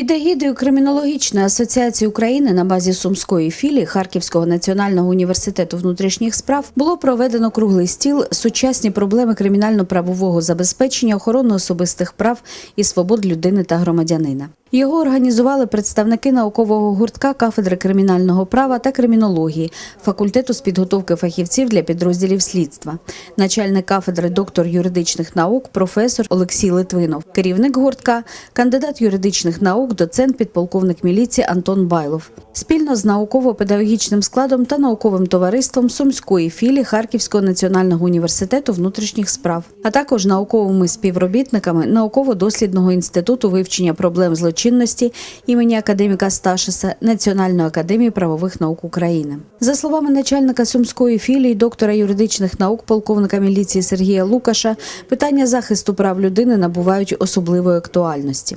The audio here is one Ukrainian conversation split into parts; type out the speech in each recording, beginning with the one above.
Під егідою Кримінологічної асоціації України на базі Сумської філії Харківського національного університету внутрішніх справ було проведено круглий стіл сучасні проблеми кримінально-правового забезпечення охорони особистих прав і свобод людини та громадянина. Його організували представники наукового гуртка кафедри кримінального права та кримінології, факультету з підготовки фахівців для підрозділів слідства, начальник кафедри доктор юридичних наук, професор Олексій Литвинов, керівник гуртка, кандидат юридичних наук, доцент підполковник міліції Антон Байлов. Спільно з науково-педагогічним складом та науковим товариством Сумської філії Харківського національного університету внутрішніх справ, а також науковими співробітниками науково-дослідного інституту вивчення проблем злочинності імені академіка Сташиса Національної академії правових наук України. За словами начальника Сумської філії, доктора юридичних наук, полковника міліції Сергія Лукаша, питання захисту прав людини набувають особливої актуальності.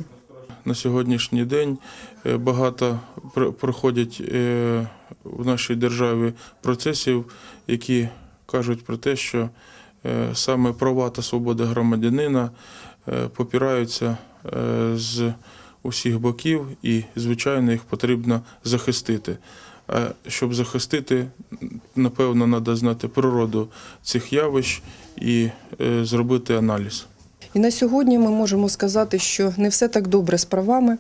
На сьогоднішній день е, багато пр- проходять е, в нашій державі процесів, які кажуть про те, що е, саме права та свободи громадянина попираються з усіх боків, і, звичайно, їх потрібно захистити. А щоб захистити, напевно, треба знати природу цих явищ і зробити аналіз. І на сьогодні ми можемо сказати, що не все так добре з правами,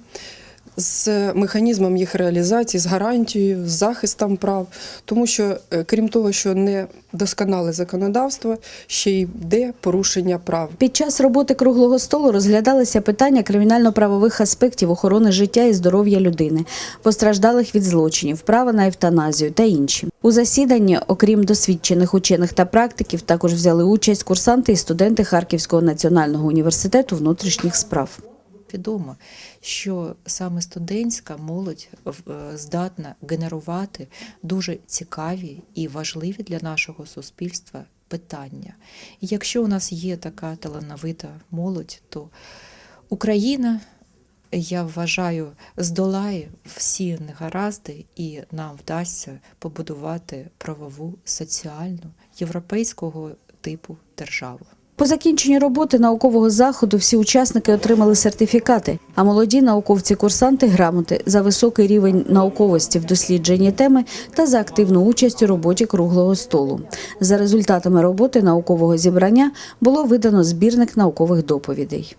з механізмом їх реалізації, з гарантією, з захистом прав, тому що, е, крім того, що не досконале законодавство, ще й йде порушення прав. Під час роботи круглого столу розглядалися питання кримінально-правових аспектів охорони життя і здоров'я людини, постраждалих від злочинів, права на евтаназію та інші. У засіданні, окрім досвідчених учених та практиків, також взяли участь курсанти і студенти Харківського національного університету внутрішніх справ. Відомо, що саме студентська молодь е, здатна генерувати дуже цікаві і важливі для нашого суспільства питання. І якщо у нас є така талановита молодь, то Україна, я вважаю, здолає всі негаразди, і нам вдасться побудувати правову, соціальну, європейського типу державу. По закінченню роботи наукового заходу всі учасники отримали сертифікати, а молоді науковці-курсанти грамоти за високий рівень науковості в дослідженні теми та за активну участь у роботі круглого столу. За результатами роботи наукового зібрання було видано збірник наукових доповідей.